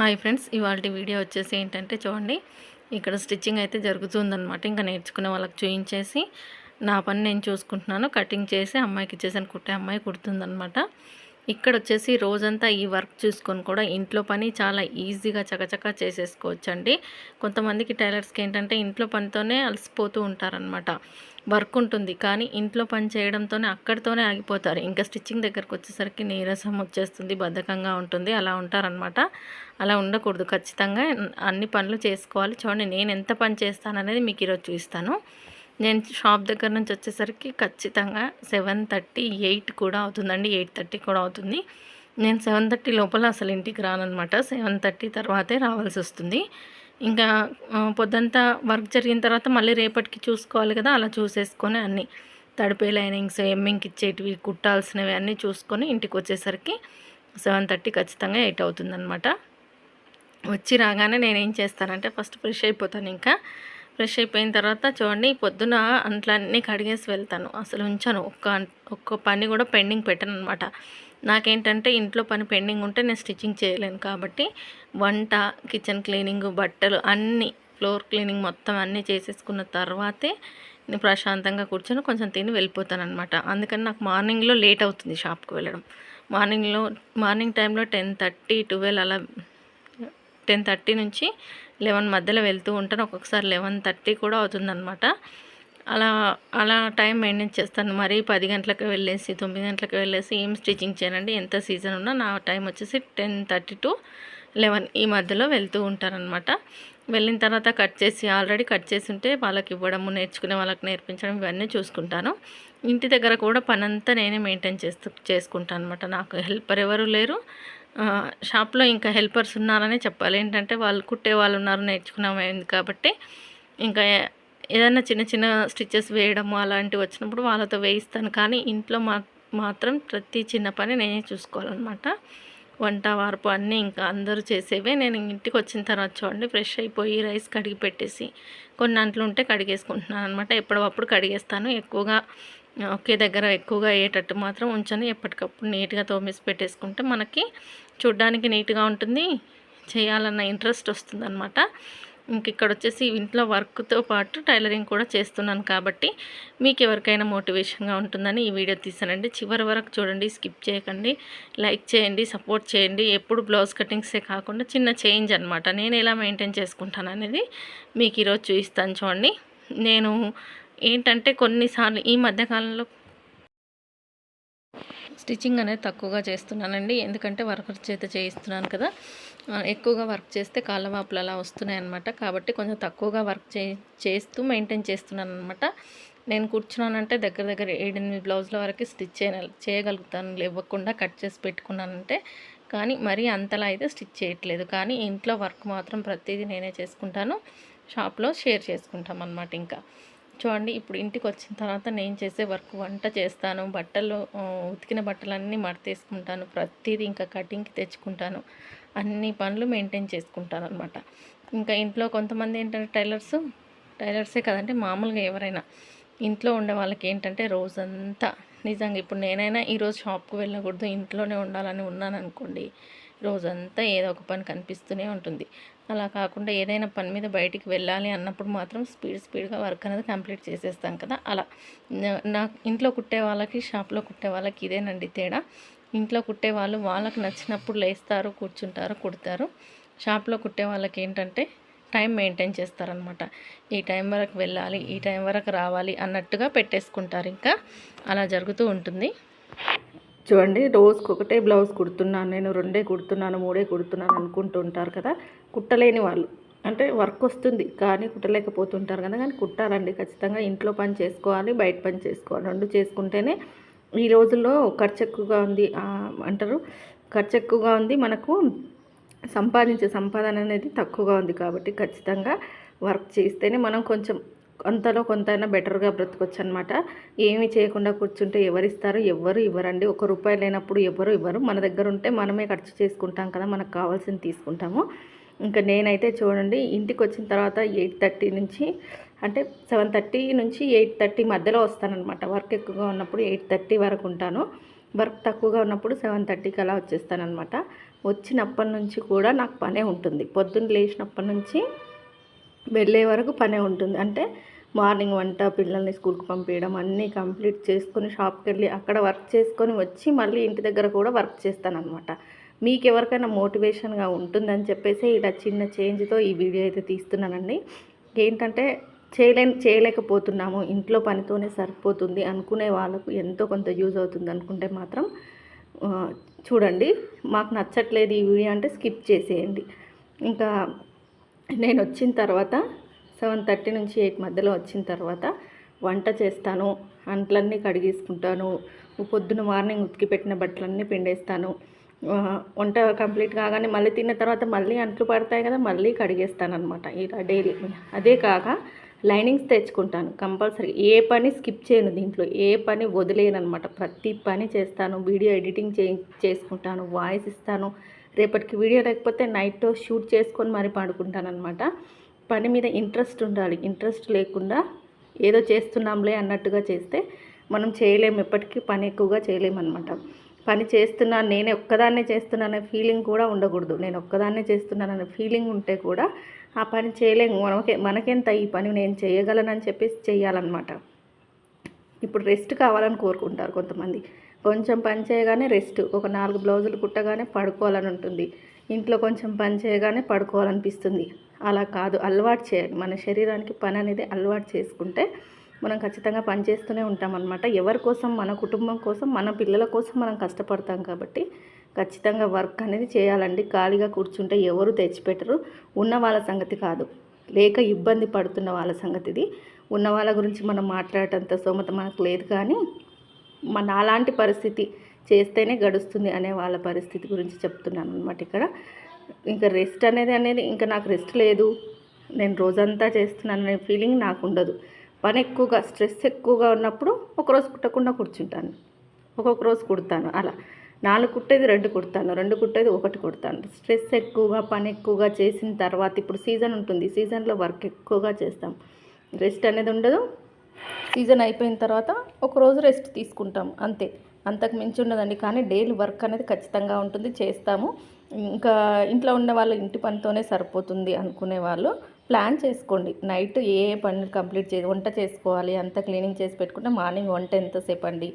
Hi friends ఇవాళ video వచ్చేసి ఏంటంటే చూడండి ఇక్కడ స్టిచ్చింగ్ అయితే జరుగుతుందన్నమాట. ఇంకా నేర్చుకునే వాళ్ళకి చూయించేసి నా పని నేను చూసుకుంటున్నాను. కటింగ్ చేసి అమ్మాయికి ఇచ్చేసాను కుట్టే అమ్మాయి కుడుతుందనమాట ఇక్కడ వచ్చేసి రోజంతా ఈ వర్క్ చూసుకొని కూడా ఇంట్లో పని చాలా ఈజీగా చకచకా చేసేసుకోవచ్చండి. కొంతమందికి టైలర్స్కి ఏంటంటే ఇంట్లో పనితోనే అలసిపోతూ ఉంటారనమాట వర్క్ ఉంటుంది కానీ ఇంట్లో పని చేయడంతోనే అక్కడితోనే ఆగిపోతారు. ఇంకా స్టిచ్చింగ్ దగ్గరకు వచ్చేసరికి నీరసం వచ్చేస్తుంది బద్ధకంగా ఉంటుంది అలా ఉంటారనమాట అలా ఉండకూడదు. ఖచ్చితంగా అన్ని పనులు చేసుకోవాలి. చూడండి నేను ఎంత పని చేస్తాననేది మీకు ఈరోజు చూపిస్తాను. నేను షాప్ దగ్గర నుంచి వచ్చేసరికి ఖచ్చితంగా సెవెన్ థర్టీ ఎయిట్ కూడా అవుతుందండి. ఎయిట్ థర్టీ కూడా అవుతుంది. నేను సెవెన్ థర్టీ లోపల అసలు ఇంటికి రానమాట సెవెన్ థర్టీ తర్వాతే రావాల్సి వస్తుంది. ఇంకా పొద్దంతా వర్క్ జరిగిన తర్వాత మళ్ళీ రేపటికి చూసుకోవాలి కదా అలా చూసేసుకొని అన్నీ తడిపే లైనింగ్స్ ఎమ్మింగ్కి ఇచ్చేటివి కుట్టాల్సినవి అన్నీ చూసుకొని ఇంటికి వచ్చేసరికి సెవెన్ థర్టీ ఖచ్చితంగా ఎయిట్ అవుతుందన్నమాట. వచ్చి రాగానే నేనేం చేస్తానంటే ఫస్ట్ ఫ్రెష్ అయిపోతాను ఇంకా. ఫ్రెష్ అయిపోయిన తర్వాత చూడండి పొద్దున అంట్లన్నీ కడిగేసి వెళ్తాను. అసలు ఉంచాను. ఒక్క ఒక్క పని కూడా పెండింగ్ పెట్టను అనమాట నాకేంటంటే ఇంట్లో పని పెండింగ్ ఉంటే నేను స్టిచ్చింగ్ చేయలేను కాబట్టి వంట కిచెన్ క్లీనింగ్ బట్టలు అన్నీ ఫ్లోర్ క్లీనింగ్ మొత్తం అన్నీ చేసేసుకున్న తర్వాతే నేను ప్రశాంతంగా కూర్చొని కొంచెం తిని వెళ్ళిపోతాను అనమాట అందుకని నాకు మార్నింగ్లో లేట్ అవుతుంది షాప్కి వెళ్ళడం. మార్నింగ్లో మార్నింగ్ టైంలో టెన్ థర్టీ ట్వెల్వ్ అలా టెన్ థర్టీ నుంచి లెవెన్ మధ్యలో వెళ్తూ ఉంటాను ఒక్కొక్కసారి లెవెన్ థర్టీ కూడా అవుతుందన్నమాట. అలా అలా టైం మెయింటైన్ చేస్తాను. మరీ పది గంటలకు వెళ్ళేసి తొమ్మిది గంటలకు వెళ్ళేసి ఏం స్టిచ్చింగ్ చేయనండి. ఎంత సీజన్ ఉన్నా నా టైం వచ్చేసి టెన్ థర్టీ టు లెవెన్ ఈ మధ్యలో వెళ్తూ ఉంటారనమాట వెళ్ళిన తర్వాత కట్ చేసి ఆల్రెడీ కట్ చేసి ఉంటే వాళ్ళకి ఇవ్వడము నేర్చుకునే వాళ్ళకి నేర్పించడం ఇవన్నీ చూసుకుంటాను. ఇంటి దగ్గర కూడా పనంతా నేనే మెయింటైన్ చేస్తూ చేసుకుంటాను అనమాట నాకు హెల్పర్ ఎవరు లేరు. షాప్లో ఇంకా హెల్పర్స్ ఉన్నారనే చెప్పాలి. ఏంటంటే వాళ్ళు కుట్టే వాళ్ళు ఉన్నారు నేర్చుకున్నామైంది కాబట్టి ఇంకా ఏదైనా చిన్న చిన్న స్టిచ్చెస్ వేయడము అలాంటివి వచ్చినప్పుడు వాళ్ళతో వేయిస్తాను. కానీ ఇంట్లో మా మాత్రం ప్రతి చిన్న పని నేనే చూసుకోవాలన్నమాట. వంట వార్పు అన్నీ ఇంకా అందరూ చేసేవే. నేను ఇంటికి వచ్చిన తర్వాత చూడండి ఫ్రెష్ అయిపోయి రైస్ కడిగి పెట్టేసి కొన్ని అంట్లు ఉంటే కడిగేసుకుంటున్నాను అనమాట ఎప్పుడప్పుడు కడిగేస్తాను. ఎక్కువగా ఒకే దగ్గర ఎక్కువగా అయ్యేటట్టు మాత్రం ఉంచని. ఎప్పటికప్పుడు నీట్గా తోమేసి పెట్టేసుకుంటే మనకి చూడ్డానికి నీట్గా ఉంటుంది. చేయాలన్న ఇంట్రెస్ట్ వస్తుంది అనమాట ఇంక ఇక్కడ వచ్చేసి ఇంట్లో వర్క్తో పాటు టైలరింగ్ కూడా చేస్తున్నాను కాబట్టి మీకు ఎవరికైనా మోటివేషన్గా ఉంటుందని ఈ వీడియో తీసానండి. చివరి వరకు చూడండి స్కిప్ చేయకండి లైక్ చేయండి సపోర్ట్ చేయండి. ఎప్పుడు బ్లౌజ్ కటింగ్సే కాకుండా చిన్న చేంజ్ అనమాట నేను ఎలా మెయింటైన్ చేసుకుంటాను అనేది మీకు ఈరోజు చూపిస్తాను చూడండి. నేను ఏంటంటే కొన్నిసార్లు ఈ మధ్యకాలంలో స్టిచ్చింగ్ అనేది తక్కువగా చేస్తున్నానండి. ఎందుకంటే వర్కర్ చేత చేయిస్తున్నాను కదా. ఎక్కువగా వర్క్ చేస్తే కాళ్ళ వాపులు అలా వస్తున్నాయి అనమాట కాబట్టి కొంచెం తక్కువగా వర్క్ చే చేస్తూ మెయింటైన్ చేస్తున్నాను అనమాట నేను కూర్చున్నానంటే దగ్గర దగ్గర ఏడెనిమిది బ్లౌజ్ల వరకు స్టిచ్ చేయ చేయగలుగుతాను. ఇవ్వకుండా కట్ చేసి పెట్టుకున్నానంటే. కానీ మరీ అంతలా అయితే స్టిచ్ చేయట్లేదు. కానీ ఇంట్లో వర్క్ మాత్రం ప్రతిదీ నేనే చేసుకుంటాను. షాప్లో షేర్ చేసుకుంటాం అనమాట ఇంకా. చూడండి ఇప్పుడు ఇంటికి వచ్చిన తర్వాత నేను చేసే వర్క్ వంట చేస్తాను. బట్టలు ఉతికిన బట్టలన్నీ మడతేసుకుంటాను. ప్రతిదీ ఇంకా కటింగ్కి తెచ్చుకుంటాను. అన్ని పనులు మెయింటైన్ చేసుకుంటాను అనమాట ఇంకా ఇంట్లో కొంతమంది ఏంటంటే టైలర్స్ టైలర్సే కదంటే మామూలుగా ఎవరైనా. ఇంట్లో ఉండే వాళ్ళకి ఏంటంటే రోజంతా నిజంగా ఇప్పుడు నేనైనా ఈరోజు షాప్కి వెళ్ళకూడదు ఇంట్లోనే ఉండాలని ఉన్నాను అనుకోండి రోజంతా ఏదో ఒక పని కనిపిస్తూనే ఉంటుంది. అలా కాకుండా ఏదైనా పని మీద బయటికి వెళ్ళాలి అన్నప్పుడు మాత్రం స్పీడ్ స్పీడ్గా వర్క్ అనేది కంప్లీట్ చేసేస్తాం కదా అలా. నా ఇంట్లో కుట్టే వాళ్ళకి షాప్లో కుట్టే వాళ్ళకి ఇదేనండి తేడా. ఇంట్లో కుట్టే వాళ్ళు వాళ్ళకి నచ్చినప్పుడు లేస్తారు కూర్చుంటారు కుడతారు. షాప్లో కుట్టే వాళ్ళకి ఏంటంటే టైం మెయింటైన్ చేస్తారనమాట ఈ టైం వరకు వెళ్ళాలి ఈ టైం వరకు రావాలి అన్నట్టుగా పెట్టేసుకుంటారు ఇంకా. అలా జరుగుతూ ఉంటుంది. చూడండి రోజుకి ఒకటే బ్లౌజ్ కుడుతున్నాను నేను రెండే కుడుతున్నాను మూడే కుడుతున్నాను అనుకుంటూ ఉంటారు కదా కుట్టలేని వాళ్ళు. అంటే వర్క్ వస్తుంది కానీ కుట్టలేకపోతుంటారు కదా కానీ కుట్టాలండి ఖచ్చితంగా ఇంట్లో పని చేసుకోవాలి బయట పని చేసుకోవాలి. రెండు చేసుకుంటేనే ఈ రోజుల్లో ఖర్చు ఎక్కువగా ఉంది అంటారు. ఖర్చు ఎక్కువగా ఉంది మనకు సంపాదించే సంపాదన అనేది తక్కువగా ఉంది కాబట్టి ఖచ్చితంగా వర్క్ చేస్తేనే మనం కొంచెం అంతలో కొంతైనా బెటర్గా బ్రతకొచ్చు అనమాట ఏమి చేయకుండా కూర్చుంటే ఎవరిస్తారు? ఎవరు ఇవ్వరండి? ఒక రూపాయి లేనప్పుడు ఎవరు ఇవ్వరు? మన దగ్గర ఉంటే మనమే ఖర్చు చేసుకుంటాం కదా మనకు కావాల్సింది తీసుకుంటాము. ఇంకా నేనైతే చూడండి ఇంటికి వచ్చిన తర్వాత ఎయిట్ థర్టీ నుంచి అంటే సెవెన్ థర్టీ నుంచి ఎయిట్ థర్టీ మధ్యలో వస్తానమాట వర్క్ ఎక్కువగా ఉన్నప్పుడు ఎయిట్ థర్టీ వరకు ఉంటాను. వర్క్ తక్కువగా ఉన్నప్పుడు సెవెన్ థర్టీకి అలా వచ్చేస్తానమాట వచ్చినప్పటి నుంచి కూడా నాకు పనే ఉంటుంది. పొద్దున్న లేచినప్పటి నుంచి వెళ్ళే వరకు పనే ఉంటుంది. అంటే మార్నింగ్ వంట పిల్లల్ని స్కూల్కి పంపించడం అన్నీ కంప్లీట్ చేసుకొని షాప్కి వెళ్ళి అక్కడ వర్క్ చేసుకొని వచ్చి మళ్ళీ ఇంటి దగ్గర కూడా వర్క్ చేస్తానన్నమాట. మీకు ఎవరికైనా మోటివేషన్గా ఉంటుందని చెప్పేసి ఇలా చిన్న చేంజ్తో ఈ వీడియో అయితే తీస్తున్నానండి. ఏంటంటే చేయలే చేయలేకపోతున్నాము ఇంట్లో పనితోనే సరిపోతుంది అనుకునే వాళ్ళకు ఎంతో కొంత యూజ్ అవుతుంది అనుకుంటే మాత్రం చూడండి మాకు నచ్చట్లేదు ఈ వీడియో అంటే స్కిప్ చేసేయండి. ఇంకా నేను వచ్చిన తర్వాత సెవెన్ థర్టీ నుంచి ఎయిట్ మధ్యలో వచ్చిన తర్వాత వంట చేస్తాను. అంట్లన్నీ కడిగేసుకుంటాను. పొద్దున మార్నింగ్ ఉతికి పెట్టిన బట్టలన్నీ పిండేస్తాను. వంట కంప్లీట్ కాగానే మళ్ళీ తిన్న తర్వాత మళ్ళీ అంట్లు పడతాయి కదా మళ్ళీ కడిగేస్తాను అనమాట ఇలా డైలీ. అదే కాక లైనింగ్స్ తెచ్చుకుంటాను కంపల్సరీ. ఏ పని స్కిప్ చేయను దీంట్లో. ఏ పని వదిలేను అనమాట ప్రతి పని చేస్తాను. వీడియో ఎడిటింగ్ చే చేసుకుంటాను. వాయిస్ ఇస్తాను. రేపటికి వీడియో లేకపోతే నైట్ షూట్ చేసుకొని మరి పాడుకుంటాను అనమాట పని మీద ఇంట్రెస్ట్ ఉండాలి. ఇంట్రెస్ట్ లేకుండా ఏదో చేస్తున్నాంలే అన్నట్టుగా చేస్తే మనం చేయలేము ఎప్పటికీ పని ఎక్కువగా చేయలేమన్నమాట. పని చేస్తున్నాను నేనే ఒక్కదాన్నే చేస్తున్నాననే ఫీలింగ్ కూడా ఉండకూడదు. నేను ఒక్కదాన్నే చేస్తున్నాననే ఫీలింగ్ ఉంటే కూడా ఆ పని చేయలేము మనకే మనకెంత ఈ పని నేను చేయగలనని చెప్పేసి చేయాలన్నమాట ఇప్పుడు రెస్ట్ కావాలని కోరుకుంటారు కొంతమంది. కొంచెం పని చేయగానే రెస్ట్ ఒక నాలుగు బ్లౌజులు కుట్టగానే పడుకోవాలని ఉంటుంది. ఇంట్లో కొంచెం పని చేయగానే పడుకోవాలనిపిస్తుంది. అలా కాదు. అలవాటు చేయాలి మన శరీరానికి పని అనేది అలవాటు చేసుకుంటే మనం ఖచ్చితంగా పని చేస్తూనే ఎవరి కోసం మన కుటుంబం కోసం మన పిల్లల కోసం మనం కష్టపడతాం కాబట్టి ఖచ్చితంగా వర్క్ అనేది చేయాలండి. ఖాళీగా కూర్చుంటే ఎవరు తెచ్చిపెట్టరు. ఉన్న వాళ్ళ సంగతి కాదు. లేక ఇబ్బంది పడుతున్న వాళ్ళ సంగతిది ఉన్న వాళ్ళ గురించి మనం మాట్లాడటంత సోమత మనకు లేదు కానీ మన అలాంటి పరిస్థితి చేస్తేనే గడుస్తుంది అనే వాళ్ళ పరిస్థితి గురించి చెప్తున్నాను అనమాట ఇక్కడ. ఇంకా రెస్ట్ అనేది అనేది ఇంకా నాకు రెస్ట్ లేదు. నేను రోజంతా చేస్తున్నాను అనే ఫీలింగ్ నాకు ఉండదు. పని ఎక్కువగా స్ట్రెస్ ఎక్కువగా ఉన్నప్పుడు ఒకరోజు కుట్టకుండా కూర్చుంటాను. ఒక్కొక్క రోజు కుడతాను. అలా. నాలుగు కుట్టేది రెండు కుడతాను. రెండు కుట్టేది ఒకటి కుడతాను. స్ట్రెస్ ఎక్కువగా పని ఎక్కువగా చేసిన తర్వాత ఇప్పుడు సీజన్ ఉంటుంది. సీజన్లో వర్క్ ఎక్కువగా చేస్తాం. రెస్ట్ అనేది ఉండదు. సీజన్ అయిపోయిన తర్వాత ఒకరోజు రెస్ట్ తీసుకుంటాం. అంతే. అంతకు మించి ఉండదండి. కానీ డైలీ వర్క్ అనేది ఖచ్చితంగా ఉంటుంది. చేస్తాము. ఇంకా ఇంట్లో ఉన్న వాళ్ళు ఇంటి పనితోనే సరిపోతుంది అనుకునే వాళ్ళు ప్లాన్ చేసుకోండి. నైట్ ఏ పని కంప్లీట్ చే వంట చేసుకోవాలి అంతా క్లీనింగ్ చేసి పెట్టుకుంటే మార్నింగ్ వంట ఎంతసేపు అండి?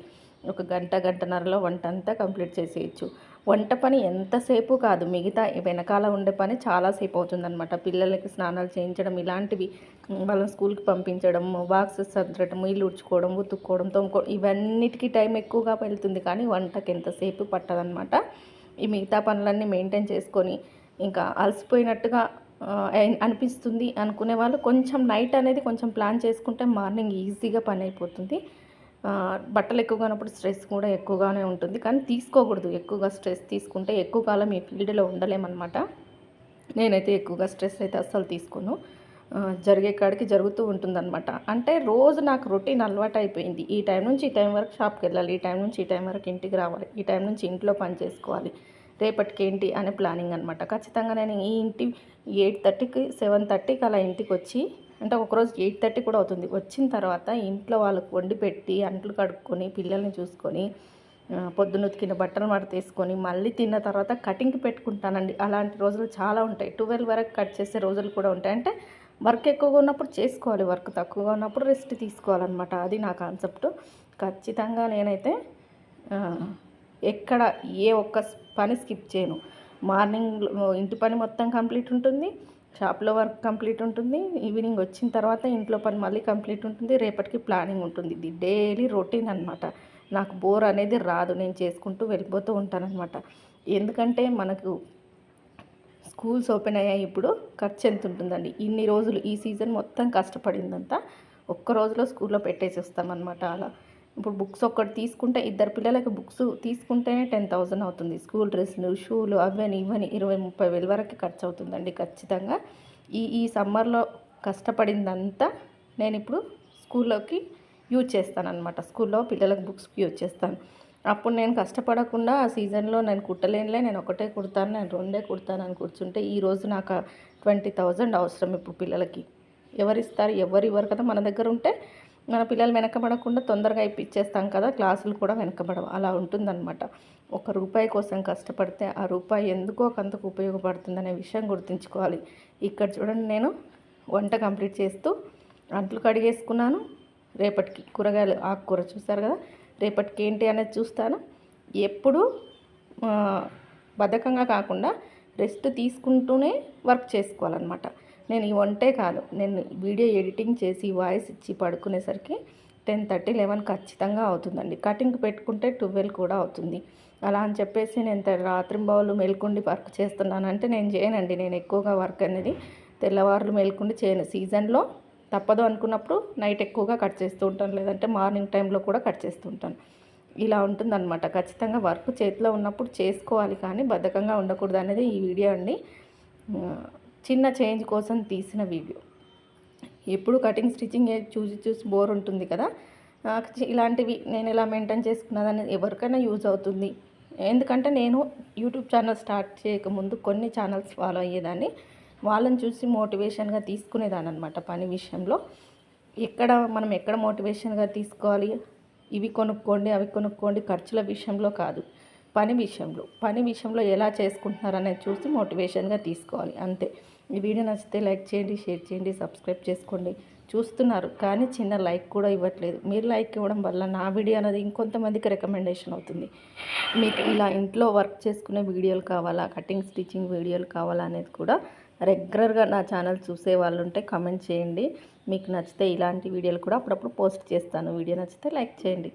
ఒక గంట గంటన్నరలో వంట అంతా కంప్లీట్ చేసేయచ్చు. వంట పని ఎంతసేపు కాదు మిగతా వెనకాల ఉండే పని చాలాసేపు అవుతుందన్నమాట. పిల్లలకి స్నానాలు చేయించడం ఇలాంటివి వాళ్ళని స్కూల్కి పంపించడం బాక్సెస్ సర్దడం ఇల్లు ఉడ్చుకోవడం ఉతుక్కోవడం తోముకోవడం ఇవన్నిటికీ టైం ఎక్కువగా వెళ్తుంది. కానీ వంటకి ఎంతసేపు పట్టదనమాట ఈ మిగతా పనులన్నీ మెయింటైన్ చేసుకొని ఇంకా అలసిపోయినట్టుగా అనిపిస్తుంది అనుకునే వాళ్ళు కొంచెం నైట్ అనేది కొంచెం ప్లాన్ చేసుకుంటే మార్నింగ్ ఈజీగా పని అయిపోతుంది. బట్టలు ఎక్కువగా ఉన్నప్పుడు స్ట్రెస్ కూడా ఎక్కువగానే ఉంటుంది. కానీ తీసుకోకూడదు. ఎక్కువగా స్ట్రెస్ తీసుకుంటే ఎక్కువ కాలం ఈ ఫీల్డ్లో ఉండలేమన్నమాట. నేనైతే ఎక్కువగా స్ట్రెస్ అయితే అస్సలు తీసుకోను. జరిగే కాడికి జరుగుతూ ఉంటుందన్నమాట. అంటే రోజు నాకు రొటీన్ అలవాటు అయిపోయింది ఈ టైం నుంచి ఈ టైం వరకు షాప్కి వెళ్ళాలి ఈ టైం నుంచి ఈ టైం వరకు ఇంటికి రావాలి ఈ టైం నుంచి ఇంట్లో పని చేసుకోవాలి. రేపటికి ఏంటి అనే ప్లానింగ్ అనమాట ఖచ్చితంగా నేను ఈ ఇంటి ఎయిట్ థర్టీకి సెవెన్ థర్టీకి అలా ఇంటికి వచ్చి అంటే ఒకరోజు ఎయిట్ థర్టీ కూడా అవుతుంది. వచ్చిన తర్వాత ఇంట్లో వాళ్ళకు వండి పెట్టి అంట్లు కడుక్కొని పిల్లల్ని చూసుకొని పొద్దున్న ఉతికిన బట్టలు మడ తీసుకొని మళ్ళీ తిన్న తర్వాత కటింగ్కి పెట్టుకుంటానండి. అలాంటి రోజులు చాలా ఉంటాయి. ట్వెల్వ్ వరకు కట్ చేసే రోజులు కూడా ఉంటాయి. అంటే వర్క్ ఎక్కువగా ఉన్నప్పుడు చేసుకోవాలి. వర్క్ తక్కువగా ఉన్నప్పుడు రెస్ట్ తీసుకోవాలన్నమాట. అది నా కాన్సెప్ట్. ఖచ్చితంగా నేనైతే ఎక్కడ ఏ ఒక్క పని స్కిప్ చేయను. మార్నింగ్ ఇంటి పని మొత్తం కంప్లీట్ ఉంటుంది. షాప్లో వర్క్ కంప్లీట్ ఉంటుంది. ఈవినింగ్ వచ్చిన తర్వాత ఇంట్లో పని మళ్ళీ కంప్లీట్ ఉంటుంది. రేపటికి ప్లానింగ్ ఉంటుంది. ఇది డైలీ రొటీన్ అనమాట నాకు బోర్ అనేది రాదు. నేను చేసుకుంటూ వెళ్ళిపోతూ ఉంటానన్నమాట. ఎందుకంటే మనకు స్కూల్స్ ఓపెన్ అయ్యాయి ఇప్పుడు. ఖర్చు ఎంత ఉంటుందండి? ఇన్ని రోజులు ఈ సీజన్ మొత్తం కష్టపడిందంతా. ఒక్క రోజులో స్కూల్లో పెట్టేసి వస్తామన్నమాట అలా. ఇప్పుడు బుక్స్ ఒక్కటి తీసుకుంటే ఇద్దరు పిల్లలకి బుక్స్ తీసుకుంటేనే టెన్ థౌజండ్ అవుతుంది. స్కూల్ డ్రెస్సులు షూలు అవని ఇవని ఇరవై ముప్పై వేల వరకు ఖర్చు అవుతుందండి ఖచ్చితంగా. ఈ ఈ సమ్మర్లో కష్టపడిందంతా నేను ఇప్పుడు స్కూల్లోకి యూజ్ చేస్తాను అనమాట స్కూల్లో పిల్లలకు బుక్స్కి యూజ్ చేస్తాను. అప్పుడు నేను కష్టపడకుండా ఆ సీజన్లో నేను కుట్టలేనులే నేను ఒకటే కుడతాను నేను రెండే కుడతాను అని కూర్చుంటే ఈరోజు నాకు ట్వంటీ థౌజండ్ అవసరం ఇప్పుడు పిల్లలకి. ఎవరిస్తారు? ఎవరు ఇవ్వరు కదా మన దగ్గర ఉంటే మన పిల్లలు వెనకబడకుండా తొందరగా ఇప్పించేస్తాం కదా క్లాసులు కూడా వెనకబడవు. అలా ఉంటుందన్నమాట. ఒక రూపాయి కోసం కష్టపడితే ఆ రూపాయి ఎందుకో కొంతకు ఉపయోగపడుతుందనే విషయం గుర్తుంచుకోవాలి. ఇక్కడ చూడండి నేను వంట కంప్లీట్ చేస్తూ అంట్లు కడిగేసుకున్నాను రేపటికి. కూరగాయలు ఆకుకూర చూసారు కదా? రేపటికి ఏంటి అనేది చూస్తాను. ఎప్పుడు బద్ధకంగా కాకుండా రెస్ట్ తీసుకుంటూనే వర్క్ చేసుకోవాలన్నమాట. నేను ఈ వంటే కాదు నేను వీడియో ఎడిటింగ్ చేసి వాయిస్ ఇచ్చి పడుకునేసరికి టెన్ థర్టీ లెవెన్ ఖచ్చితంగా అవుతుందండి. కటింగ్ పెట్టుకుంటే ట్వెల్వ్ కూడా అవుతుంది. అలా అని చెప్పేసి నేను తె- రాత్రింబవళ్ళు మేల్కొండి వర్క్ చేస్తున్నానంటే నేను చేయనండి. నేను ఎక్కువగా వర్క్ అనేది తెల్లవారులు మేల్కొండి చేయను. సీజన్లో తప్పదు అనుకున్నప్పుడు నైట్ ఎక్కువగా కట్ చేస్తూ ఉంటాను. లేదంటే మార్నింగ్ టైంలో కూడా కట్ చేస్తూ ఉంటాను. ఇలా ఉంటుందన్నమాట. ఖచ్చితంగా వర్క్ చేతిలో ఉన్నప్పుడు చేసుకోవాలి కానీ బద్ధకంగా ఉండకూడదు అనేది ఈ వీడియో అండి. చిన్న చేంజ్ కోసం తీసిన వీడియో. ఎప్పుడు కటింగ్ స్టిచ్చింగ్ చూసి చూసి బోర్ ఉంటుంది కదా. నాకు ఇలాంటివి నేను ఎలా మెయింటైన్ చేసుకున్నదని ఎవరికైనా యూజ్ అవుతుంది. ఎందుకంటే నేను యూట్యూబ్ ఛానల్ స్టార్ట్ చేయకముందు కొన్ని ఛానల్స్ ఫాలో అయ్యేదాన్ని. వాళ్ళని చూసి మోటివేషన్గా తీసుకునేదాన్ని అనమాట పని విషయంలో. ఎక్కడ మనం ఎక్కడ మోటివేషన్గా తీసుకోవాలి? ఇవి కొనుక్కోండి అవి కొనుక్కోండి ఖర్చుల విషయంలో కాదు. పని విషయంలో. పని విషయంలో ఎలా చేసుకుంటున్నారు అనేది చూసి మోటివేషన్గా తీసుకోవాలి. అంతే. ఈ వీడియో నచ్చితే లైక్ చేయండి షేర్ చేయండి సబ్స్క్రైబ్ చేసుకోండి. చూస్తున్నారు కానీ చిన్న లైక్ కూడా ఇవ్వట్లేదు. మీరు లైక్ ఇవ్వడం వల్ల నా వీడియో అనేది ఇంకొంతమందికి రికమెండేషన్ అవుతుంది. మీకు ఇలా ఇంట్లో వర్క్ చేసుకునే వీడియోలు కావాలా? కటింగ్ స్టిచ్చింగ్ వీడియోలు కావాలా అనేది కూడా రెగ్యులర్గా నా ఛానల్ చూసే వాళ్ళు ఉంటే కమెంట్ చేయండి. మీకు నచ్చితే ఇలాంటి వీడియోలు కూడా అప్పుడప్పుడు పోస్ట్ చేస్తాను. వీడియో నచ్చితే లైక్ చేయండి.